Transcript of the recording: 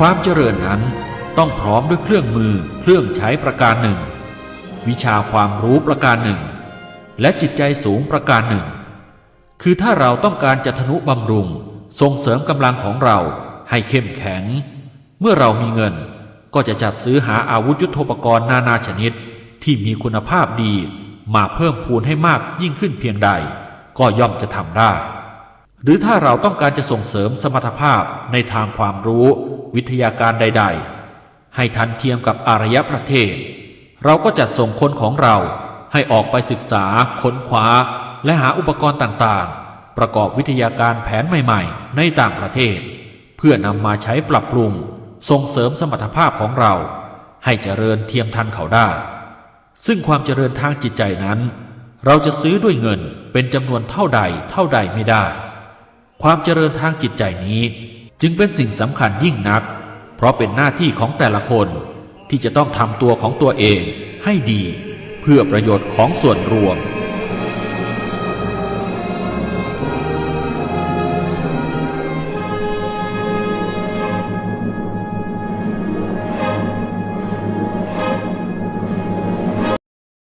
ความเจริญนั้นต้องพร้อมด้วยเครื่องมือเครื่องใช้ประการหนึ่ง วิชาความรู้ประการหนึ่ง และจิตใจสูงประการหนึ่ง คือถ้าเราต้องการจะทนุบำรุงส่งเสริมกำลังของเราให้เข้มแข็ง เมื่อเรามีเงินก็จะจัดซื้อหาอาวุธยุทโธปกรณ์นานาชนิดที่มีคุณภาพดีมาเพิ่มพูนให้มากยิ่งขึ้นเพียงใด ก็ย่อมจะทำได้ หรือถ้าเราต้องการจะส่งเสริมสมรรถภาพในทางความรู้ วิทยาการใด ๆ ให้ทันเทียมกับอารยประเทศ เราก็จัดส่งคนของเราให้ออกไปศึกษา ค้นคว้า และหาอุปกรณ์ต่างๆ ประกอบวิทยาการแผนใหม่ๆ ในต่างประเทศ เพื่อนำมาใช้ปรับปรุง ส่งเสริมสมรรถภาพของเรา ให้เจริญเทียมทันเขาได้ ซึ่งความเจริญทางจิตใจนั้น เราจะซื้อด้วยเงินเป็นจำนวนเท่าใดเท่าใดไม่ได้ ความเจริญทางจิตใจนี้ จึงเป็นสิ่งสำคัญยิ่งนัก เพราะเป็นหน้าที่ของแต่ละคนที่จะต้องทำตัวของตัวเองให้ดี เพื่อประโยชน์ของส่วนรวม